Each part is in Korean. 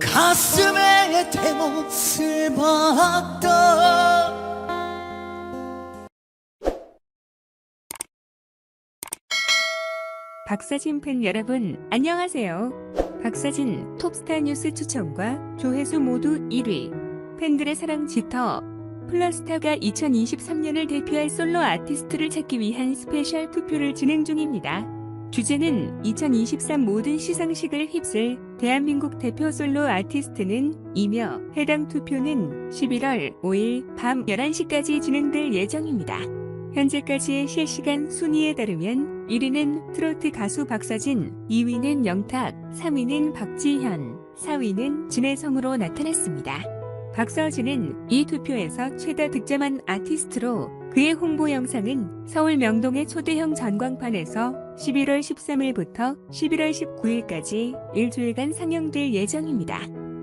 가슴에 대못을 박다 박사진 팬 여러분, 안녕하세요. 박사진 톱스타 뉴스 추천과 조회수 모두 1위. 팬들의 사랑 짙어. 플러스타가 2023년을 대표할 솔로 아티스트를 찾기 위한 스페셜 투표를 진행 중입니다. 주제는 2023 모든 시상식을 휩쓸 대한민국 대표 솔로 아티스트는 이며 해당 투표는 11월 5일 밤 11시까지 진행될 예정입니다. 현재까지의 실시간 순위에 따르면 1위는 트로트 가수 박서진, 2위는 영탁, 3위는 박지현, 4위는 진혜성으로 나타났습니다. 박서진은 이 투표에서 최다 득점한 아티스트로 그의 홍보 영상은 서울 명동의 초대형 전광판에서 11월 13일부터 11월 19일까지 일주일간 상영될 예정입니다.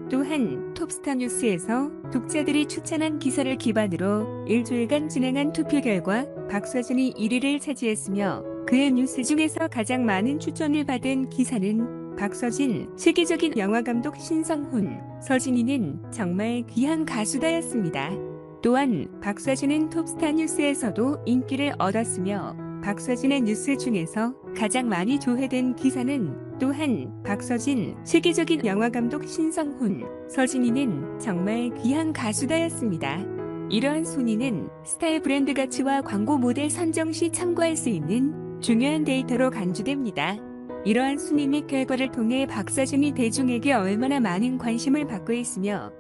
또한 톱스타 뉴스에서 독자들이 추천한 기사를 기반으로 일주일간 진행한 투표 결과 박서진이 1위를 차지했으며 그의 뉴스 중에서 가장 많은 추천을 받은 기사는 박서진 세계적인 영화감독 신성훈 서진이는 정말 귀한 가수다였습니다. 또한 박서진은 톱스타 뉴스에서도 인기를 얻었으며 박서진의 뉴스 중에서 가장 많이 조회된 기사는 또한 박서진 세계적인 영화감독 신성훈 서진이는 정말 귀한 가수다였습니다. 이러한 순위는 스타일 브랜드 가치와 광고 모델 선정 시 참고할 수 있는 중요한 데이터로 간주됩니다. 이러한 순위 및 결과를 통해 박서진이 대중에게 얼마나 많은 관심을 받고 있으며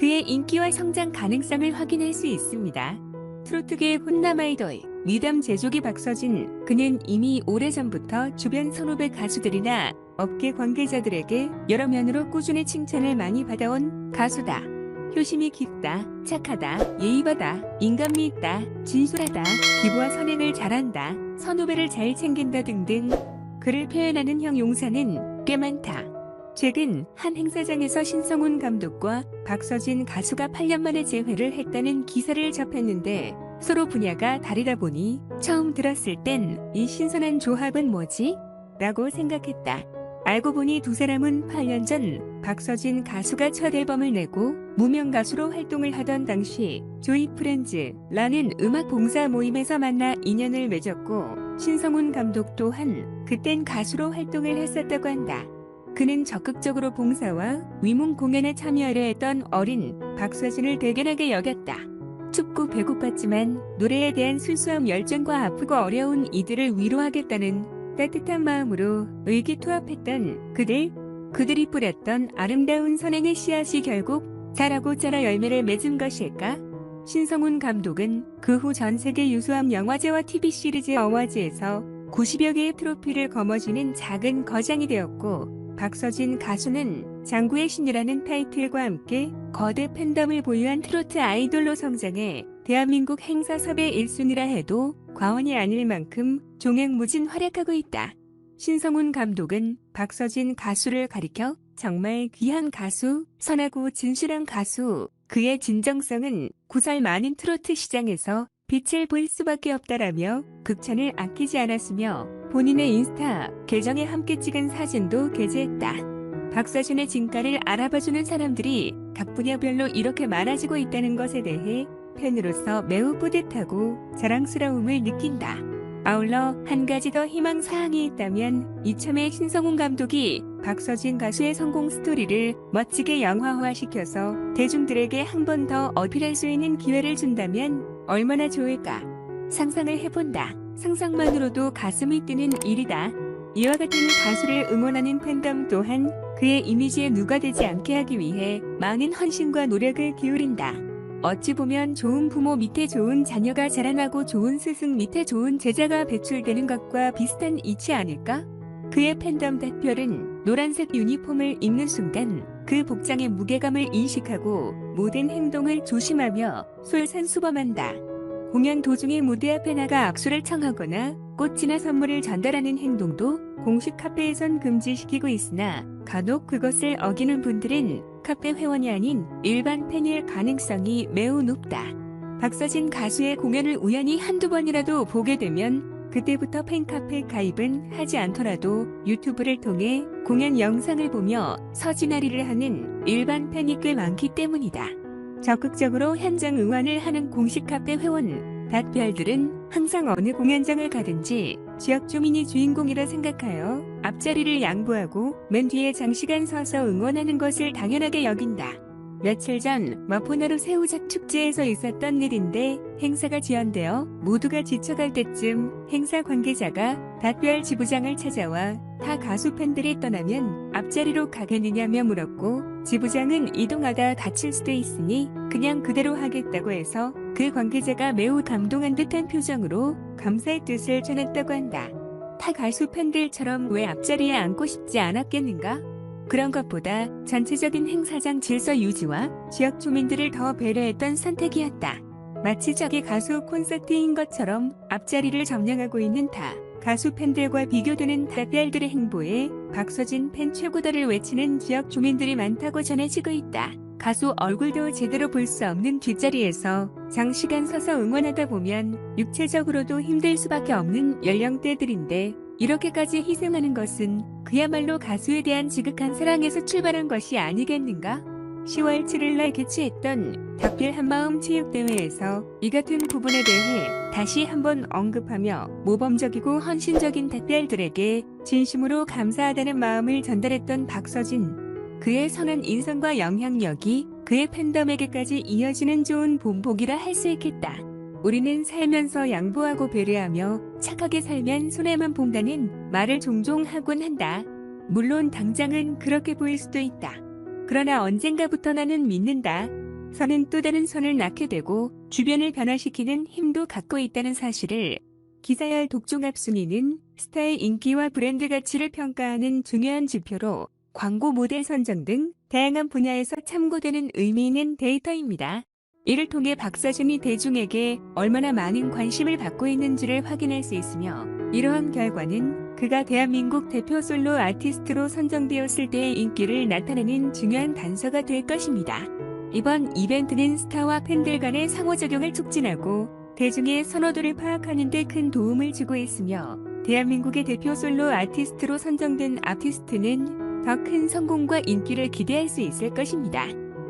그의 인기와 성장 가능성을 확인할 수 있습니다. 트로트계의 훈남 아이돌 미담 제조기 박서진 그는 이미 오래전부터 주변 선후배 가수들이나 업계 관계자들에게 여러 면으로 꾸준히 칭찬을 많이 받아온 가수다. 효심이 깊다, 착하다, 예의바다, 인간미 있다, 진솔하다, 기부와 선행을 잘한다, 선후배를 잘 챙긴다 등등 그를 표현하는 형용사는 꽤 많다. 최근 한 행사장에서 신성훈 감독과 박서진 가수가 8년 만에 재회를 했다는 기사를 접했는데 서로 분야가 다르다 보니 처음 들었을 땐 이 신선한 조합은 뭐지? 라고 생각했다. 알고 보니 두 사람은 8년 전 박서진 가수가 첫 앨범을 내고 무명 가수로 활동을 하던 당시 조이 프렌즈라는 음악 봉사 모임에서 만나 인연을 맺었고 신성훈 감독 또한 그땐 가수로 활동을 했었다고 한다. 그는 적극적으로 봉사와 위문 공연에 참여하려 했던 어린 박서진을 대견하게 여겼다. 춥고 배고팠지만 노래에 대한 순수함 열정과 아프고 어려운 이들을 위로하겠다는 따뜻한 마음으로 의기투합했던 그들, 그들이 뿌렸던 아름다운 선행의 씨앗이 결국 자라고 자라 열매를 맺은 것일까? 신성훈 감독은 그 후 전 세계 유수함 영화제와 TV 시리즈 어워즈에서 90여 개의 트로피를 거머쥐는 작은 거장이 되었고 박서진 가수는 장구의 신이라는 타이틀과 함께 거대 팬덤을 보유한 트로트 아이돌로 성장해 대한민국 행사 섭외 1순위라 해도 과언이 아닐 만큼 종횡무진 활약하고 있다. 신성훈 감독은 박서진 가수를 가리켜 정말 귀한 가수, 선하고 진실한 가수, 그의 진정성은 구설 많은 트로트 시장에서 빛을 볼 수밖에 없다라며 극찬을 아끼지 않았으며 본인의 인스타 계정에 함께 찍은 사진도 게재했다. 박서진의 진가를 알아봐주는 사람들이 각 분야별로 이렇게 많아지고 있다는 것에 대해 팬으로서 매우 뿌듯하고 자랑스러움을 느낀다. 아울러 한 가지 더 희망 사항이 있다면 이참에 신성훈 감독이 박서진 가수의 성공 스토리를 멋지게 영화화시켜서 대중들에게 한 번 더 어필할 수 있는 기회를 준다면 얼마나 좋을까? 상상을 해본다. 상상만으로도 가슴이 뛰는 일이다. 이와 같은 가수를 응원하는 팬덤 또한 그의 이미지에 누가 되지 않게 하기 위해 많은 헌신과 노력을 기울인다. 어찌 보면 좋은 부모 밑에 좋은 자녀가 자라나고 좋은 스승 밑에 좋은 제자가 배출되는 것과 비슷한 이치 아닐까? 그의 팬덤 대표는 노란색 유니폼을 입는 순간 그 복장의 무게감을 인식하고 모든 행동을 조심하며 솔선수범한다. 공연 도중에 무대 앞에 나가 악수를 청하거나 꽃이나 선물을 전달하는 행동도 공식 카페에선 금지시키고 있으나 간혹 그것을 어기는 분들은 카페 회원이 아닌 일반 팬일 가능성이 매우 높다. 박서진 가수의 공연을 우연히 한두 번이라도 보게 되면 그때부터 팬카페 가입은 하지 않더라도 유튜브를 통해 공연 영상을 보며 서진아리를 하는 일반 팬이 꽤 많기 때문이다. 적극적으로 현장 응원을 하는 공식 카페 회원 닷별들은 항상 어느 공연장을 가든지 지역 주민이 주인공이라 생각하여 앞자리를 양보하고 맨 뒤에 장시간 서서 응원하는 것을 당연하게 여긴다. 며칠 전 마포나루 새우젓 축제에서 있었던 일인데 행사가 지연되어 모두가 지쳐갈 때쯤 행사 관계자가 닷별 지부장을 찾아와 타 가수 팬들이 떠나면 앞자리로 가겠느냐며 물었고 지부장은 이동하다 다칠 수도 있으니 그냥 그대로 하겠다고 해서 그 관계자가 매우 감동한 듯한 표정으로 감사의 뜻을 전했다고 한다. 타 가수 팬들처럼 왜 앞자리에 앉고 싶지 않았겠는가? 그런 것보다 전체적인 행사장 질서 유지와 지역 주민들을 더 배려했던 선택이었다. 마치 저기 가수 콘서트인 것처럼 앞자리를 점령하고 있는 타 가수 팬들과 비교되는 다별들의 행보에 박서진 팬 최고다를 외치는 지역 주민들이 많다고 전해지고 있다. 가수 얼굴도 제대로 볼 수 없는 뒷자리에서 장시간 서서 응원하다 보면 육체적으로도 힘들 수밖에 없는 연령대들인데 이렇게까지 희생하는 것은 그야말로 가수에 대한 지극한 사랑에서 출발한 것이 아니겠는가? 10월 7일 날 개최했던 닭필 한마음 체육대회에서 이 같은 부분에 대해 다시 한번 언급하며 모범적이고 헌신적인 닭별들에게 진심으로 감사하다는 마음을 전달했던 박서진. 그의 선한 인성과 영향력이 그의 팬덤에게까지 이어지는 좋은 본보기라 할 수 있겠다. 우리는 살면서 양보하고 배려하며 착하게 살면 손해만 본다는 말을 종종 하곤 한다. 물론 당장은 그렇게 보일 수도 있다. 그러나 언젠가부터 나는 믿는다. 선은 또 다른 선을 낳게 되고 주변을 변화시키는 힘도 갖고 있다는 사실을 기사열 독종합 순위는 스타의 인기와 브랜드 가치를 평가하는 중요한 지표로 광고 모델 선정 등 다양한 분야에서 참고되는 의미 있는 데이터입니다. 이를 통해 박서준이 대중에게 얼마나 많은 관심을 받고 있는지를 확인할 수 있으며 이러한 결과는 그가 대한민국 대표 솔로 아티스트로 선정되었을 때의 인기를 나타내는 중요한 단서가 될 것입니다. 이번 이벤트는 스타와 팬들 간의 상호작용을 촉진하고 대중의 선호도를 파악하는 데 큰 도움을 주고 있으며 대한민국의 대표 솔로 아티스트로 선정된 아티스트는 더 큰 성공과 인기를 기대할 수 있을 것입니다.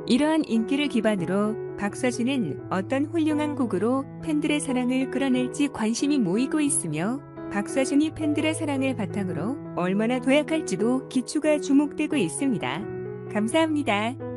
이러한 인기를 기반으로 박서준은 어떤 훌륭한 곡으로 팬들의 사랑을 끌어낼지 관심이 모이고 있으며 박서준이 팬들의 사랑을 바탕으로 얼마나 도약할지도 기초가 주목되고 있습니다. 감사합니다.